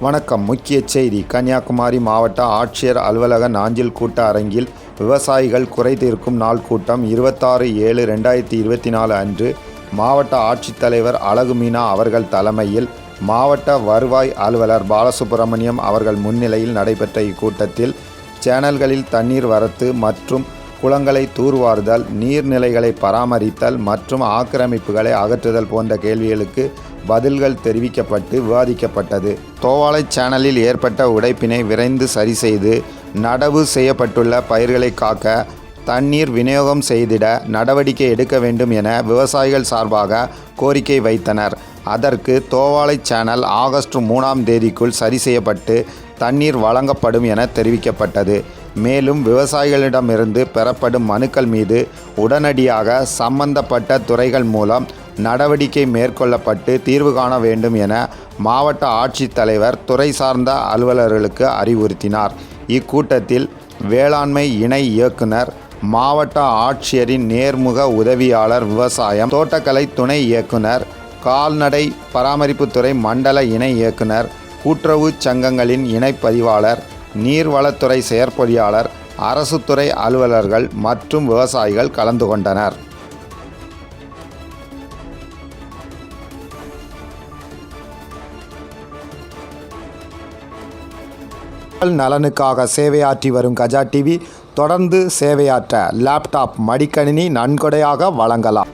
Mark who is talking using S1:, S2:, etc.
S1: வணக்கம். முக்கிய செய்தி. கன்னியாகுமரி மாவட்ட ஆட்சியர் அலுவலக நாஞ்சில் கூட்ட அரங்கில் விவசாயிகள் குறைதீர்க்கும் நாள் கூட்டம் இருபத்தாறு ஏழு ரெண்டாயிரத்தி இருபத்தி நாலு அன்று மாவட்ட ஆட்சித்தலைவர் அழகு மீனா அவர்கள் தலைமையில் மாவட்ட வருவாய் அலுவலர் பாலசுப்பிரமணியம் அவர்கள் முன்னிலையில் நடைபெற்ற இக்கூட்டத்தில் சேனல்களில் தண்ணீர் வரத்து மற்றும் குளங்களை தூர்வாறுதல் நீர்நிலைகளை பராமரித்தல் மற்றும் ஆக்கிரமிப்புகளை அகற்றுதல் போன்ற கேள்விகளுக்கு பதில்கள் தெரிவிக்கப்பட்டு விவாதிக்கப்பட்டது. தோவாளை சேனலில் ஏற்பட்ட உடைப்பினை விரைந்து சரி செய்து நடவு செய்யப்பட்டுள்ள பயிர்களை காக்க தண்ணீர் விநியோகம் செய்திட நடவடிக்கை எடுக்க வேண்டும் என விவசாயிகள் சார்பாக கோரிக்கை வைத்தனர். அதற்கு தோவாளை சேனல் ஆகஸ்ட் மூணாம் தேதிக்குள் சரி செய்யப்பட்டு தண்ணீர் வழங்கப்படும் என தெரிவிக்கப்பட்டது. மேலும் விவசாயிகளிடமிருந்து பெறப்படும் மனுக்கள் மீது உடனடியாக சம்பந்தப்பட்ட துறைகள் மூலம் நடவடிக்கை மேற்கொள்ளப்பட்டு தீர்வு காண வேண்டும் என மாவட்ட ஆட்சித்தலைவர் துறை சார்ந்த அலுவலர்களுக்கு அறிவுறுத்தினார். இக்கூட்டத்தில் வேளாண்மை இணை இயக்குனர் மாவட்ட ஆட்சியரின் நேர்முக உதவியாளர் விவசாயம் தோட்டக்கலை துணை இயக்குனர் கால்நடை பராமரிப்புத்துறை மண்டல இணை இயக்குனர் கூட்டுறவு சங்கங்களின் இணைப்பதிவாளர் நீர்வளத்துறை செயற்பொறியாளர் அரசுத்துறை அலுவலர்கள் மற்றும் விவசாயிகள் கலந்து கொண்டனர். நலனுக்காக சேவையாற்றி வரும் கஜா டிவி தொடர்ந்து சேவையாற்ற லேப்டாப் மடிக்கணினி நன்கொடையாக வழங்கலாம்.